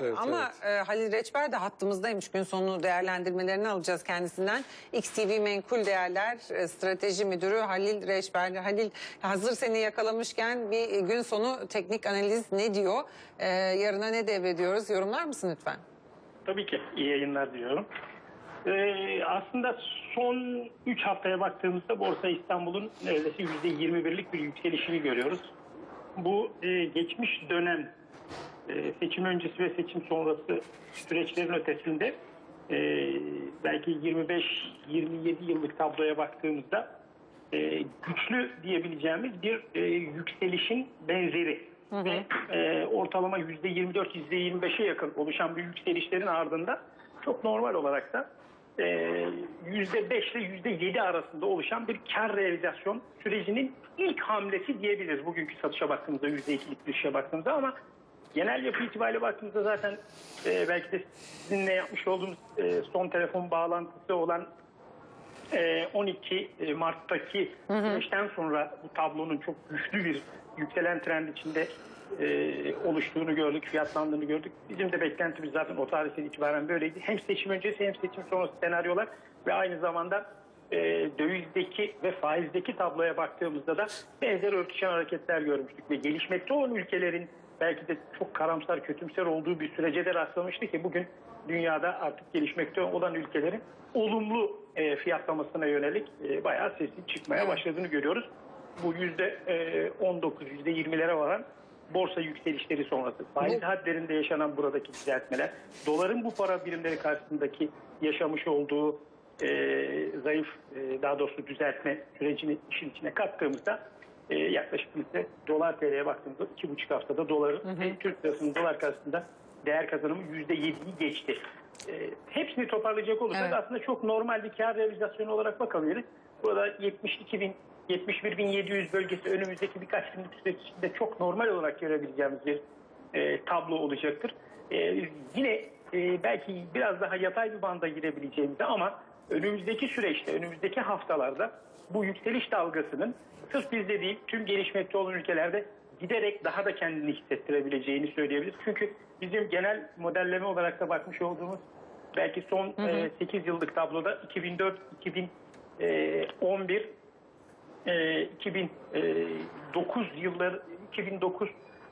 Evet, Ama e, Halil Reçber de hattımızdaymış. Gün sonu değerlendirmelerini alacağız kendisinden. XTV Menkul Değerler e, Strateji Müdürü Halil Reçber. Halil hazır seni yakalamışken bir e, gün sonu teknik analiz ne diyor? E, yarına ne devrediyoruz? Yorumlar mısın lütfen? Tabii ki iyi yayınlar diliyorum. Ee, aslında son 3 haftaya baktığımızda Borsa İstanbul'un neredeyse %21'lik bir yükselişini görüyoruz. Bu e, geçmiş dönem seçim öncesi ve seçim sonrası süreçlerin ötesinde e, belki 25-27 yıllık tabloya baktığımızda e, güçlü diyebileceğimiz bir e, yükselişin benzeri ve e, ortalama %24-%25'e yakın oluşan bir yükselişlerin ardında çok normal olarak da e, %5 ile %7 arasında oluşan bir kar realizasyon sürecinin ilk hamlesi diyebiliriz. Bugünkü satışa baktığımızda %2'lik düşüşe baktığımızda ama genel yapı itibariyle baktığımızda zaten e, belki de sizinle yapmış olduğumuz e, son telefon bağlantısı olan e, 12 Mart'taki süreçten sonra bu tablonun çok güçlü bir yükselen trend içinde e, oluştuğunu gördük, fiyatlandığını gördük. Bizim de beklentimiz zaten o tarihten itibaren böyleydi. Hem seçim öncesi hem seçim sonrası senaryolar ve aynı zamanda e, dövizdeki ve faizdeki tabloya baktığımızda da benzer örtüşen hareketler görmüştük ve gelişmekte olan ülkelerin belki de çok karamsar, kötümser olduğu bir sürece de rastlamıştı ki bugün dünyada artık gelişmekte olan ülkelerin olumlu e, fiyatlamasına yönelik e, bayağı sesi çıkmaya başladığını görüyoruz. Bu yüzde e, 19, yüzde 20'lere varan borsa yükselişleri sonrası. Faiz hadlerinde yaşanan buradaki düzeltmeler, doların bu para birimleri karşısındaki yaşamış olduğu e, zayıf, e, daha doğrusu düzeltme sürecini işin içine kattığımızda e, yaklaşık bizde dolar TL'ye baktığımızda iki buçuk haftada doların ve Türk lirasının dolar karşısında değer kazanımı yüzde yediyi geçti. E, hepsini toparlayacak olursak Evet. aslında çok normal bir kar realizasyonu olarak bakabiliriz. Burada 72 bin 71.700 bölgesi önümüzdeki birkaç günlük süreç içinde çok normal olarak görebileceğimiz bir e, tablo olacaktır. E, yine e, belki biraz daha yatay bir banda girebileceğimizi ama önümüzdeki süreçte, önümüzdeki haftalarda bu yükseliş dalgasının sırf bizde değil tüm gelişmekte olan ülkelerde giderek daha da kendini hissettirebileceğini söyleyebiliriz. Çünkü bizim genel modelleme olarak da bakmış olduğumuz belki son 8 yıllık tabloda 2004 2011 e, 2009 yılları 2009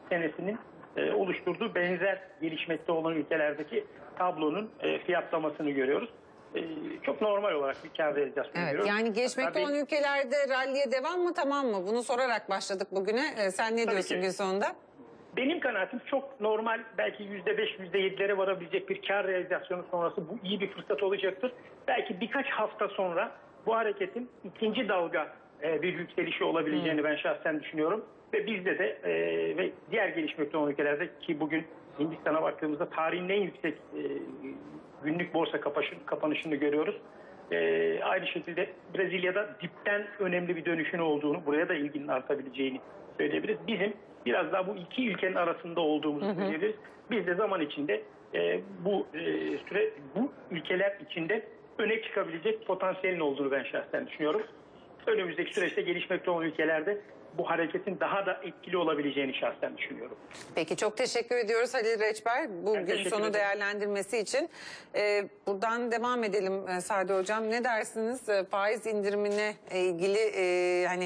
senesinin e, oluşturduğu benzer gelişmekte olan ülkelerdeki tablonun e, fiyatlamasını görüyoruz. E, çok normal olarak bir kar realizasyonu Evet, görüyoruz. yani geçmekte Tabii- olan ülkelerde ralliye devam mı tamam mı? Bunu sorarak başladık bugüne. E, sen ne Tabii diyorsun ki. gün sonunda? Benim kanaatim çok normal belki %5 %7'lere varabilecek bir kar realizasyonu sonrası bu iyi bir fırsat olacaktır. Belki birkaç hafta sonra bu hareketin ikinci dalga e, bir yükselişi olabileceğini ben şahsen düşünüyorum. Ve bizde de e, ve diğer gelişmekte olan ülkelerde ki bugün Hindistan'a baktığımızda tarihin en yüksek e, günlük borsa kapanışını görüyoruz. E, aynı şekilde Brezilya'da dipten önemli bir dönüşün olduğunu, buraya da ilginin artabileceğini söyleyebiliriz. Bizim biraz daha bu iki ülkenin arasında olduğumuzu söyleyebiliriz. Biz de zaman içinde e, bu e, süre bu ülkeler içinde öne çıkabilecek potansiyelin olduğunu ben şahsen düşünüyorum. Önümüzdeki süreçte gelişmekte olan ülkelerde bu hareketin daha da etkili olabileceğini şahsen düşünüyorum. Peki çok teşekkür ediyoruz Halil Reçber bu Ben gün teşekkür sonu ederim. değerlendirmesi için. Ee, buradan devam edelim e, Sade Hocam. Ne dersiniz E, faiz indirimine e, ilgili e, hani